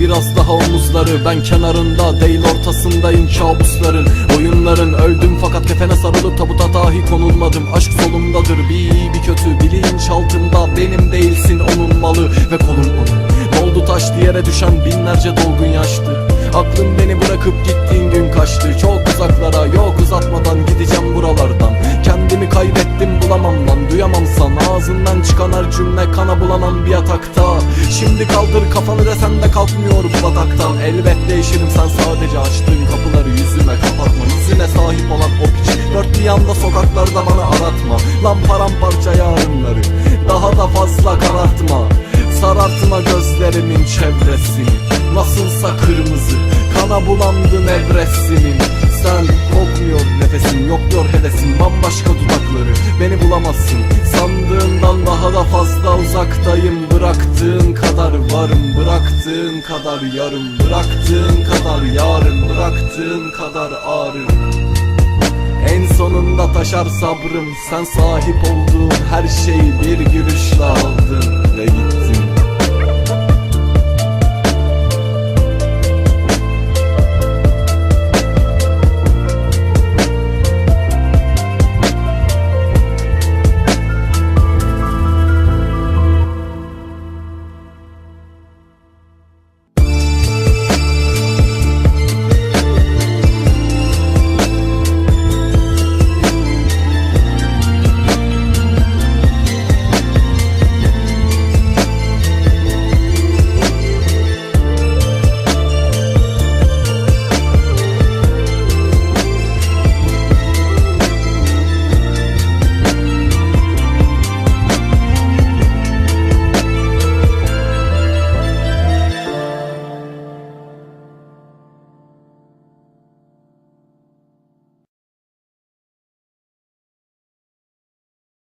biraz daha omuzları. Ben kenarında değil ortasındayım kabusların. Oyunların öldüm fakat kefene sarılıp tabuta dahi konulmadım. Aşk solumdadır bir iyi bir kötü. Bilinç altında Benim değilsin onun malı ve kolum onun Oldu taş yere düşen binlerce dolgun yaştı. Aklım beni bırakıp gittiğin gün kaçtı. Çok uzaklara yok bulamam lan duyamamsan Ağzından çıkan her cümle kana bulanan bir yatakta Şimdi kaldır kafanı desen de kalkmıyor bu bataktan Elbet değişirim sen sadece açtığın kapıları yüzüme kapatma. Yüzüne sahip olan o piç Dört bir yanda sokaklarda bana aratma. Lan paramparça yarınları Daha da fazla karartma. Sarartma gözlerimin çevresini. Nasılsa kırmızı Kana bulandı nevresimin Sen kokmuyor nefesin Yokluyor hevesin Bambaşka dudakları Beni bulamazsın. Sandığından daha da fazla uzaktayım. Bıraktığın kadar varım Bıraktığın kadar yarım. Bıraktığın kadar yarın Bıraktığın kadar ağrım. En sonunda taşar sabrım. Sen sahip olduğun her şeyi bir gülüşle aldın